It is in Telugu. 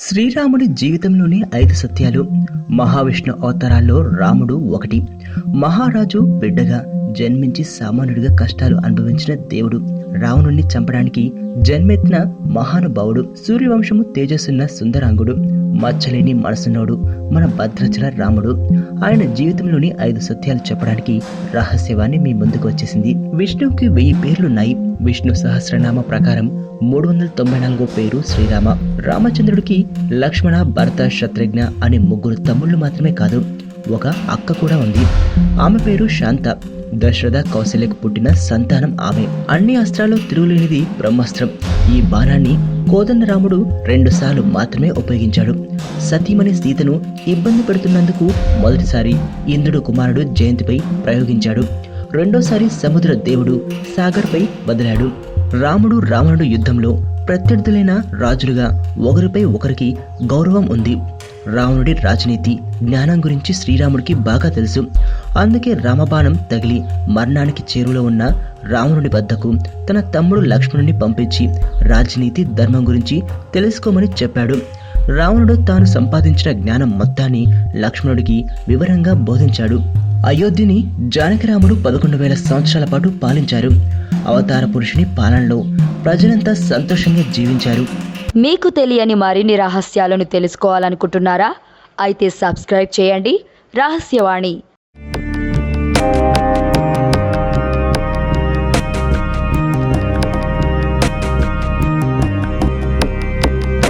శ్రీరాముడి జీవితంలోని ఐదు సత్యాలు మహావిష్ణు అవతారాల్లో రాముడు ఒకటి. మహారాజు బిడ్డగా జన్మించి సామాన్యుడిగా కష్టాలు అనుభవించిన దేవుడు. రావణుణ్ణి చంపడానికి జన్మెత్తిన మహానుభావుడు సూర్యవంశము తేజస్సున్న సుందరాంగుడు మచ్చలేని మనసున్నోడు మన భద్రాచల రాముడు. ఆయన జీవితంలోని ఐదు సత్యాలు చెప్పడానికి రహస్యవాణి మీ ముందుకు వచ్చేసింది. విష్ణువుకి వెయ్యి పేర్లున్నాయి. విష్ణు సహస్రనామ ప్రకారం మూడు వందల తొంభై నాలుగో పేరు శ్రీరామ. రామచంద్రుడికి లక్ష్మణ భరత శత్రుఘ్న అనే ముగ్గురు తమ్ముళ్ళు మాత్రమే కాదు ఒక అక్క కూడా ఉంది. ఆమె పేరు శాంత. దశరథ కౌశల్యకు పుట్టిన సంతానం ఆమె. అన్ని అస్త్రాలు తిరుగులేనిది బ్రహ్మాస్త్రం. ఈ బాణాన్ని కోదండరాముడు రెండుసార్లు మాత్రమే ఉపయోగించాడు. సతీమణి సీతను ఇబ్బంది పెడుతున్నందుకు మొదటిసారి ఇంద్రుడు కుమారుడు జయంతిపై ప్రయోగించాడు. రెండోసారి సముద్ర దేవుడు సాగర్పై వదిలాడు. రాముడు రావణుడు యుద్ధంలో ప్రత్యర్థులైన రాజులుగా ఒకరిపై ఒకరికి గౌరవం ఉంది. రావణుడి రాజనీతి జ్ఞానం గురించి శ్రీరాముడికి బాగా తెలుసు. అందుకే రామబాణం తగిలి మరణానికి చేరువలో ఉన్న రావణుడి వద్దకు తన తమ్ముడు లక్ష్మణుని పంపించి రాజనీతి ధర్మం గురించి తెలుసుకోమని చెప్పాడు. రావణుడు తాను సంపాదించిన జ్ఞానం మొత్తాన్ని లక్ష్మణుడికి వివరంగా బోధించాడు. అయోధ్యని జానకిరాముడు పదకొండు వేల సంవత్సరాల పాటు పాలించారు. అవతార పురుషుని పాలనలో ప్రజలంతా సంతోషంగా జీవించారు. మీకు తెలియని మరిన్ని రహస్యాలను తెలుసుకోవాలనుకుంటున్నారా? అయితే సబ్స్క్రైబ్ చేయండి. రహస్యవాణి.